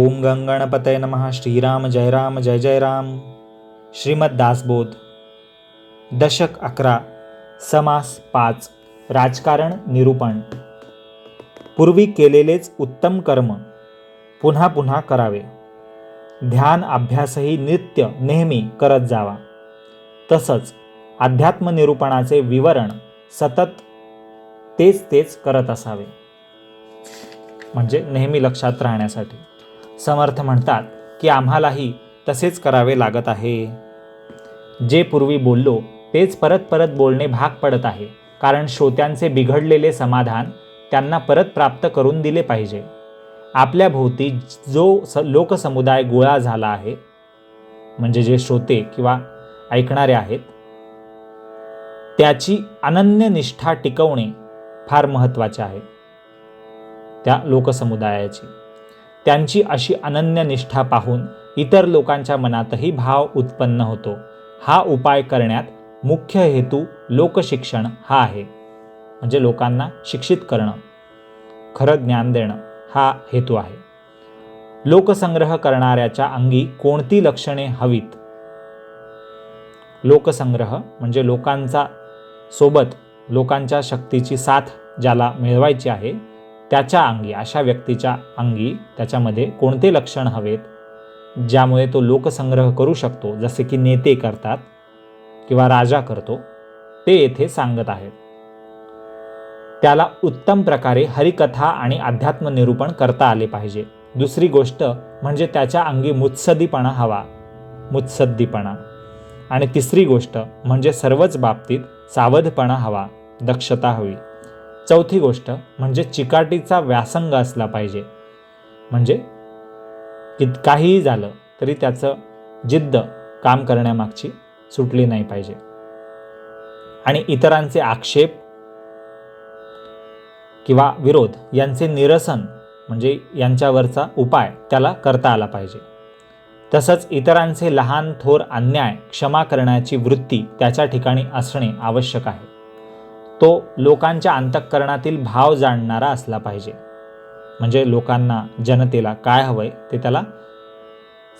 ओम गंगणपतय नम श्रीराम जय राम जय जय राम। श्रीमद दासबोध। दशक अकरा समास पाच राजकारण निरूपण। पूर्वी केलेलेच उत्तम कर्म पुन्हा पुन्हा करावे। ध्यान अभ्यासही नित्य नेहमी करत जावा। तसंच अध्यात्म निरूपणाचे विवरण सतत तेच तेच करत असावे। म्हणजे नेहमी लक्षात राहण्यासाठी। समर्थ म्हणतात की आम्हालाही तसेच करावे लागत आहे. जे पूर्वी बोललो तेच परत परत बोलणे भाग पडत आहे. कारण श्रोत्यांचे बिघडलेले समाधान त्यांना परत प्राप्त करून दिले पाहिजे. आपल्या भोवती जो स लोकसमुदाय गोळा झाला आहे म्हणजे जे श्रोते किंवा ऐकणारे आहेत त्याची अनन्य निष्ठा टिकवणे फार महत्त्वाचे आहे. त्या लोकसमुदायाची. त्यांची अशी अनन्य निष्ठा पाहून इतर लोकांच्या मनातही भाव उत्पन्न होतो. हा उपाय करण्यात मुख्य हेतू लोकशिक्षण हा आहे. म्हणजे लोकांना शिक्षित करणं. खरं ज्ञान देणं हा हेतू आहे. लोकसंग्रह करणाऱ्याच्या अंगी कोणती लक्षणे हवीत? लोकसंग्रह म्हणजे लोकांचा सोबत लोकांच्या शक्तीची साथ ज्याला मिळवायची आहे त्याच्या अंगी अशा व्यक्तीच्या अंगी त्याच्यामध्ये कोणते लक्षण हवेत ज्यामुळे तो लोकसंग्रह करू शकतो जसे की नेते करतात किंवा राजा करतो ते येथे सांगत आहेत. त्याला उत्तम प्रकारे हरिकथा आणि अध्यात्म निरूपण करता आले पाहिजे. दुसरी गोष्ट म्हणजे त्याच्या अंगी मुत्सदीपणा हवा. मुत्सद्दीपणा. आणि तिसरी गोष्ट म्हणजे सर्वच बाबतीत सावधपणा हवा. दक्षता हवी. चौथी गोष्ट म्हणजे चिकाटीचा व्यासंग असला पाहिजे. म्हणजे की काहीही झालं तरी त्याचं जिद्द काम करण्यामागची सुटली नाही पाहिजे. आणि इतरांचे आक्षेप किंवा विरोध यांचे निरसन म्हणजे यांच्यावरचा उपाय त्याला करता आला पाहिजे. तसंच इतरांचे लहान थोर अन्याय क्षमा करण्याची वृत्ती त्याच्या ठिकाणी असणे आवश्यक आहे. तो लोकांच्या अंतःकरणातील भाव जाणणारा असला पाहिजे. म्हणजे लोकांना जनतेला काय हवंय ते त्याला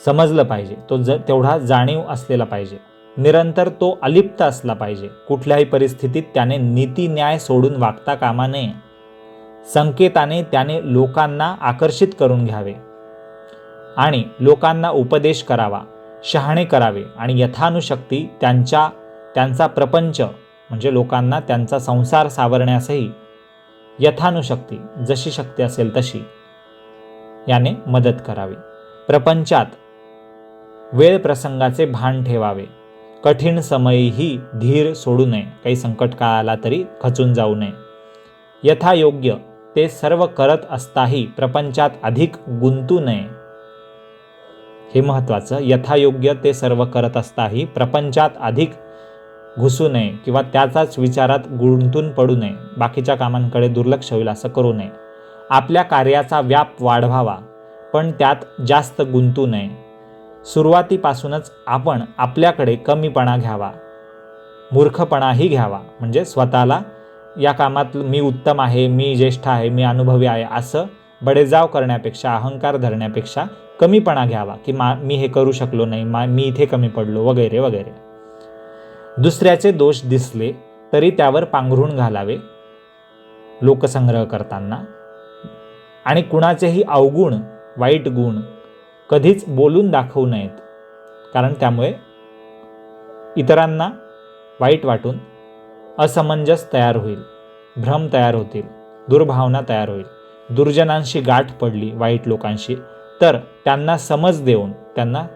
समजलं पाहिजे. तो ज तेवढा जाणीव असलेला पाहिजे. निरंतर तो अलिप्त असला पाहिजे. कुठल्याही परिस्थितीत त्याने नीती न्याय सोडून वागता कामा नये. संकेताने त्याने लोकांना आकर्षित करून घ्यावे. आणि लोकांना उपदेश करावा शहाणे करावे आणि यथानुशक्ती त्यांच्या त्यांचा प्रपंच म्हणजे लोकांना त्यांचा संसार सावरण्यासही यथानुशक्ती जशी शक्ती असेल तशी याने मदत करावी. प्रपंचात वेळ प्रसंगाचे भान ठेवावे. कठीण समयीही धीर सोडू नये. काही संकट काळाला तरी खचून जाऊ नये. यथायोग्य ते सर्व करत असताही प्रपंचात अधिक गुंतू नये. हे महत्त्वाचं. यथायोग्य ते सर्व करत असताही प्रपंचात अधिक घुसू नये किंवा त्याचाच विचारात गुंतून पडू नये. बाकीच्या कामांकडे दुर्लक्ष होईल असं करू नये. आपल्या कार्याचा व्याप वाढवावा पण त्यात जास्त गुंतू नये. सुरुवातीपासूनच आपण आपल्याकडे कमीपणा घ्यावा. मूर्खपणाही घ्यावा म्हणजे स्वतःला या कामात मी उत्तम आहे मी ज्येष्ठ आहे मी अनुभवी आहे असं बडेजाव करण्यापेक्षा अहंकार धरण्यापेक्षा कमीपणा घ्यावा की मा मी हे करू शकलो नाही मा मी इथे कमी पडलो वगैरे वगैरे. दुसऱ्याचे दोष दिसले तरी त्यावर पांघरून घालावे. लोकसंग्रह करताना. आणि कुणाचेही अवगुण वाईट गुण कधीच बोलून दाखवू नयेत. कारण त्यामुळे इतरांना वाईट वाटून असमंजस तयार होईल भ्रम तयार होतील दुर्भावना तयार होईल. दुर्जनांशी गाठ पडली वाईट लोकांशी तर त्यांना समज देऊन त्यांना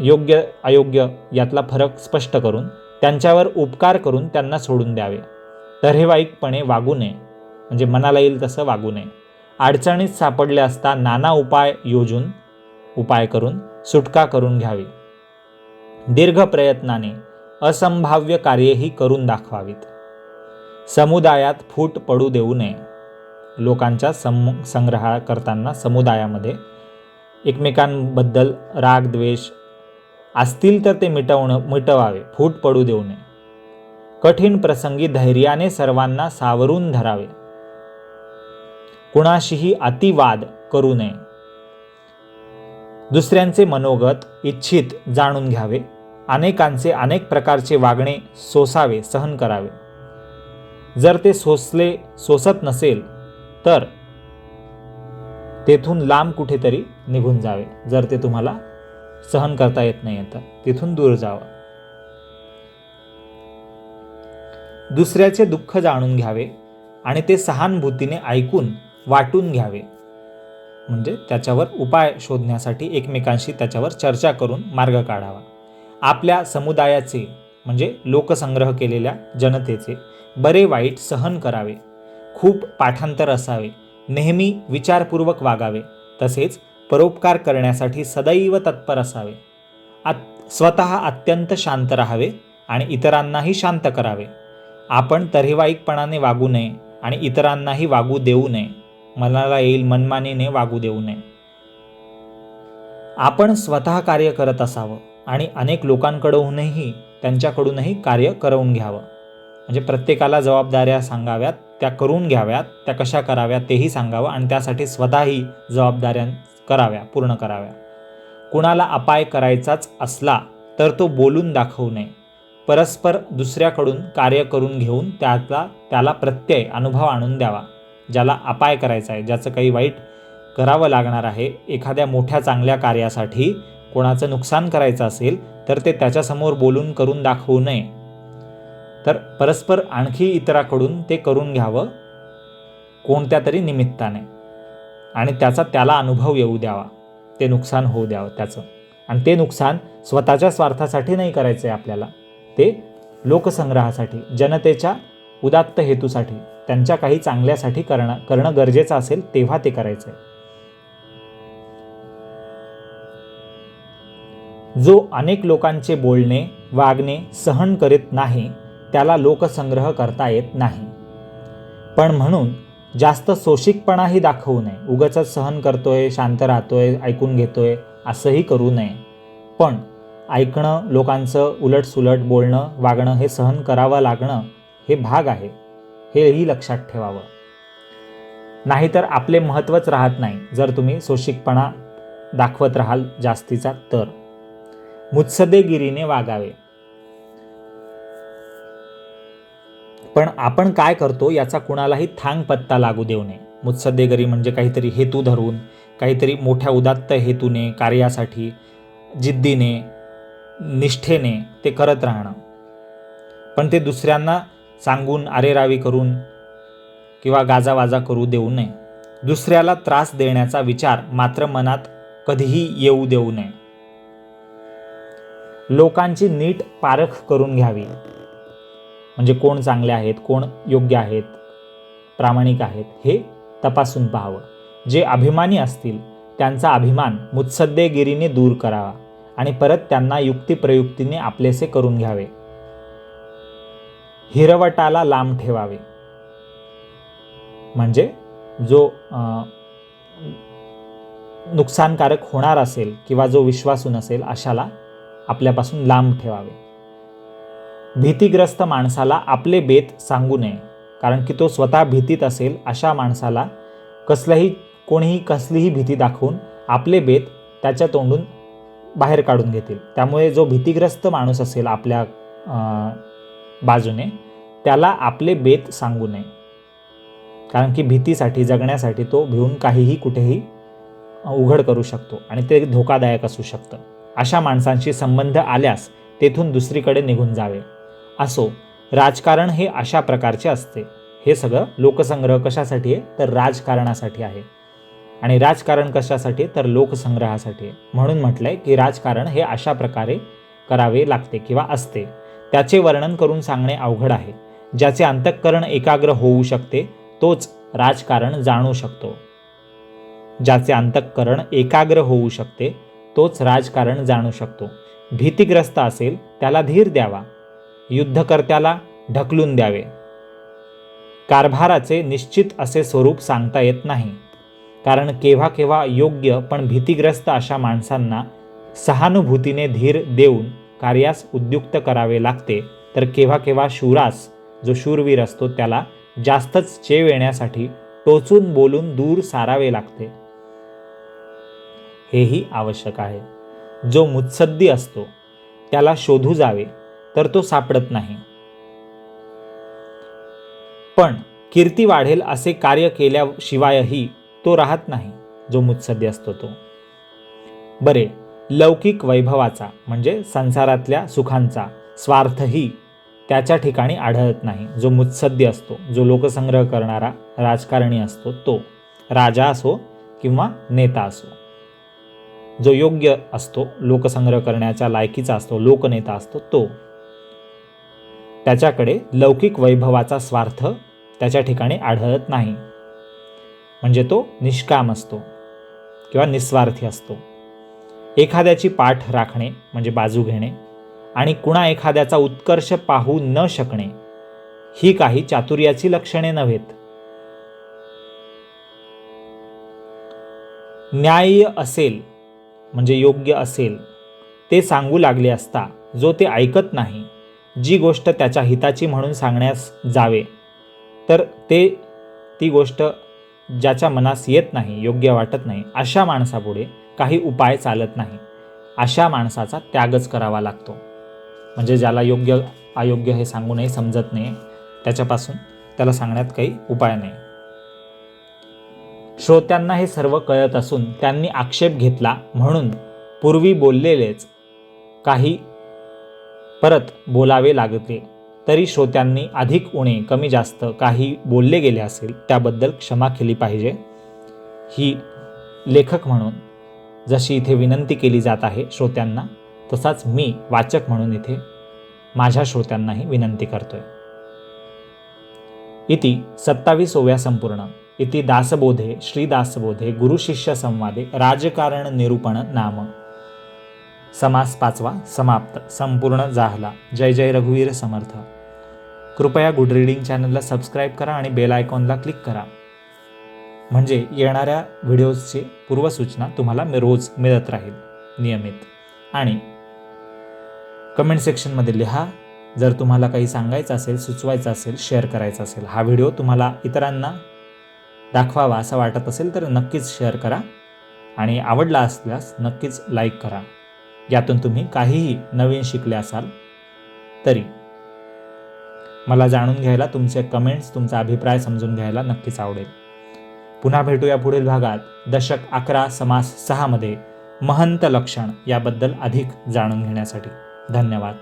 योग्य अयोग्य यातला फरक स्पष्ट करून त्यांच्यावर उपकार करून त्यांना सोडून द्यावे. तऱ्हेवाईकपणे वागू नये. म्हणजे मनाला येईल तसं वागू नये. अडचणीत सापडले असता नाना उपाय योजून उपाय करून सुटका करून घ्यावी. दीर्घ प्रयत्नाने असंभाव्य कार्यही करून दाखवावीत. समुदायात फूट पडू देऊ नये. लोकांच्या सम संग्रह करताना समुदायामध्ये एकमेकांबद्दल राग द्वेष असतील तर ते मिटवणं मिटवावे. फूट पडू देऊ नये. कठीण प्रसंगी धैर्याने सर्वांना सावरून धरावे. कुणाशीही अतिवाद करू नये. दुसऱ्यांचे मनोगत इच्छित जाणून घ्यावे. अनेकांचे अनेक प्रकारचे वागणे सोसावे सहन करावे. जर ते सोसले सोसत नसेल तर तेथून लांब कुठेतरी निघून जावे. जर ते तुम्हाला सहन करता येत नाही आता. तिथून दूर जावं. दुसऱ्याचे दुःख जाणून घ्यावे आणि ते सहानुभूतीने ऐकून वाटून घ्यावे. म्हणजे त्याच्यावर उपाय शोधण्यासाठी एकमेकांशी त्याच्यावर चर्चा करून मार्ग काढावा. आपल्या समुदायाचे म्हणजे लोकसंग्रह केलेल्या जनतेचे बरे वाईट सहन करावे. खूप पाठांतर असावे. नेहमी विचारपूर्वक वागावे. तसेच परोपकार करण्यासाठी सदैव तत्पर असावे. आत स्वतः अत्यंत शांत राहावे आणि इतरांनाही शांत करावे. आपण तरेवाईकपणाने वागू नये आणि इतरांनाही वागू देऊ नये. मनाला येईल मनमानीने वागू देऊ नये. आपण स्वतः कार्य करत असावं आणि अनेक लोकांकडूनही त्यांच्याकडूनही कार्य करवून घ्यावं. म्हणजे प्रत्येकाला जबाबदाऱ्या सांगाव्यात त्या करून घ्याव्यात त्या कशा कराव्या तेही सांगावं आणि त्यासाठी स्वतःही जबाबदाऱ्या कराव्या पूर्ण कराव्या. कुणाला अपाय करायचाच असला तर तो बोलून दाखवू नये. परस्पर दुसऱ्याकडून कार्य करून घेऊन त्याला त्याला प्रत्यय अनुभव आणून द्यावा. ज्याला अपाय करायचा आहे ज्याचं काही वाईट करावं लागणार आहे एखाद्या मोठ्या चांगल्या कार्यासाठी कोणाचं नुकसान करायचं असेल तर ते त्याच्यासमोर बोलून करून दाखवू नये. तर परस्पर आणखी इतराकडून ते करून घ्यावं कोणत्या तरी निमित्ताने. आणि त्याचा त्याला अनुभव येऊ द्यावा. ते नुकसान होऊ द्यावं त्याचं. आणि ते नुकसान स्वतःच्या स्वार्थासाठी नाही करायचं आहे आपल्याला. ते लोकसंग्रहासाठी जनतेच्या उदात्त हेतूसाठी त्यांच्या काही चांगल्यासाठी करणं करणं गरजेचं असेल तेव्हा ते करायचं आहे जो अनेक लोकांचे बोलणे वागणे सहन करीत नाही त्याला लोकसंग्रह करता येत नाही. पण म्हणून जास्त सोशिकपणाही दाखवू नये. उगाच सहन करतोय शांत राहतोय ऐकून घेतोय असंही करू नये. पण ऐकणं लोकांचं उलटसुलट बोलणं वागणं हे सहन करावं लागणं हे भाग आहे. हेही लक्षात ठेवावं. नाहीतर आपले महत्त्वच राहत नाही. जर तुम्ही सोशिकपणा दाखवत राहाल जास्तीचा तर. मुत्सदेगिरीने वागावे. पण आपण काय करतो याचा कुणालाही थांग पत्ता लागू देऊ नये. मुत्सद्देगरी म्हणजे काहीतरी हेतू धरून काहीतरी मोठ्या उदात्त हेतूने कार्यासाठी जिद्दीने निष्ठेने ते करत राहणं. पण ते दुसऱ्यांना सांगून आरेरावी करून किंवा गाजावाजा करू देऊ नये. दुसऱ्याला त्रास देण्याचा विचार मात्र मनात कधीही येऊ देऊ नये. लोकांची नीट पारख करून घ्यावी. म्हणजे कोण चांगले आहेत कोण योग्य आहेत प्रामाणिक आहेत हे तपासून पाहावं. जे अभिमानी असतील त्यांचा अभिमान मुत्सद्देगिरीने दूर करावा आणि परत त्यांना युक्तिप्रयुक्तीने आपलेसे करून घ्यावे. हिरवटाला लांब ठेवावे. म्हणजे जो नुकसानकारक होणार असेल किंवा जो विश्वासू नसेल अशाला आपल्यापासून लांब ठेवावे. भीतीग्रस्त माणसाला आपले बेत सांगू नये कारण की तो स्वतः भीतीत असेल अशा माणसाला कसलंही कोणीही कसलीही भीती दाखवून आपले बेत त्याच्या तोंडून बाहेर काढून घेतील. त्यामुळे जो भीतीग्रस्त माणूस असेल आपल्या बाजूने त्याला आपले बेत सांगू नये. कारण की भीतीसाठी जगण्यासाठी तो भिवून काहीही कुठेही उघड करू शकतो आणि ते धोकादायक असू शकतं. अशा माणसांशी संबंध आल्यास तेथून दुसरीकडे निघून जावे. असो राजकारण हे अशा प्रकारचे असते. हे सगळं लोकसंग्रह कशासाठी आहे? तर राजकारणासाठी आहे. आणि राजकारण कशासाठी? आहे? तर लोकसंग्रहासाठी आहे. म्हणून म्हटलंय की राजकारण हे अशा प्रकारे करावे लागते किंवा असते. त्याचे वर्णन करून सांगणे अवघड आहे. ज्याचे अंतःकरण एकाग्र होऊ शकते तोच राजकारण जाणू शकतो. ज्याचे अंतःकरण एकाग्र होऊ शकते तोच राजकारण जाणू शकतो. भीतीग्रस्त असेल त्याला धीर द्यावा. युद्धकर्त्याला ढकलून द्यावे. कारभाराचे निश्चित असे स्वरूप सांगता येत नाही. कारण केव्हा केव्हा योग्य पण भीतीग्रस्त अशा माणसांना सहानुभूतीने धीर देऊन कार्यास उद्युक्त करावे लागते तर केव्हा केव्हा शूरास जो शूरवीर असतो त्याला जास्तच चेव येण्यासाठी टोचून बोलून दूर सारावे लागते. हेही आवश्यक आहे. जो मुत्सद्दी असतो त्याला शोधू जावे. तर तो सापडत नाही. पण कीर्ती वाढेल असे कार्य केल्याशिवायही तो राहत नाही जो मुत्सद्दी असतो तो. बरे लौकिक वैभवाचा म्हणजे संसारातल्या सुखांचा स्वार्थही त्याच्या ठिकाणी आढळत नाही जो मुत्सद्दी असतो जो लोकसंग्रह करणारा राजकारणी असतो तो. राजा असो किंवा नेता असो. जो योग्य असतो लोकसंग्रह करण्याच्या लायकीचा असतो लोकनेता असतो तो. त्याच्याकडे लौकिक वैभवाचा स्वार्थ त्याच्या ठिकाणी आढळत नाही. म्हणजे तो निष्काम असतो किंवा निस्वार्थी असतो. एखाद्याची पाठ राखणे म्हणजे बाजू घेणे आणि कुणा एखाद्याचा उत्कर्ष पाहू न शकणे ही काही चातुर्याची लक्षणे नव्हेत. न्याय्य असेल म्हणजे योग्य असेल ते सांगू लागले असता जो ते ऐकत नाही जी गोष्ट त्याच्या हिताची म्हणून सांगण्यास जावे तर ते ती गोष्ट ज्याच्या मनास येत नाही योग्य वाटत नाही अशा माणसापुढे काही उपाय चालत नाही. अशा माणसाचा त्यागच करावा लागतो. म्हणजे ज्याला योग्य अयोग्य हे सांगूनही समजत नाही त्याच्यापासून त्याला सांगण्यात काही उपाय नाही. श्रोत्यांना हे सर्व कळत असून त्यांनी आक्षेप घेतला म्हणून पूर्वी बोललेलेच काही परत बोलावे लागते तरी श्रोत्यांनी अधिक उणे कमी जास्त काही बोलले गेले असेल त्याबद्दल क्षमा केली पाहिजे. ही लेखक म्हणून जशी इथे विनंती केली जात आहे श्रोत्यांना तसाच मी वाचक म्हणून इथे माझ्या श्रोत्यांनाही विनंती करतोय. इति सत्तावीसोव्या संपूर्ण. इति दासबोधे श्रीदासबोधे गुरुशिष्य संवादे राजकारण निरूपण नाम. समास पाचवा समाप्त संपूर्ण झाला. जय जय रघुवीर समर्थ. कृपया गुड रीडिंग चॅनलला सबस्क्राईब करा आणि बेल आयकॉनला क्लिक करा. म्हणजे येणाऱ्या व्हिडिओजची पूर्वसूचना तुम्हाला रोज मिळत राहील नियमित. आणि कमेंट सेक्शनमध्ये लिहा. जर तुम्हाला काही सांगायचं असेल सुचवायचं असेल शेअर करायचं असेल हा व्हिडिओ तुम्हाला इतरांना दाखवावा असं वाटत असेल तर नक्कीच शेअर करा. आणि आवडला असल्यास नक्कीच लाईक करा. यातून तुम्ही काहीही नवीन शिकले असाल तरी. मला जाणून घ्यायला तुमचे कमेंट्स तुमचा अभिप्राय समजून घ्यायला नक्कीच आवडेल. पुन्हा भेटूया पुढील भागात. दशक अकरा समास सहामध्ये महंत लक्षण याबद्दल अधिक जाणून घेण्यासाठी. धन्यवाद.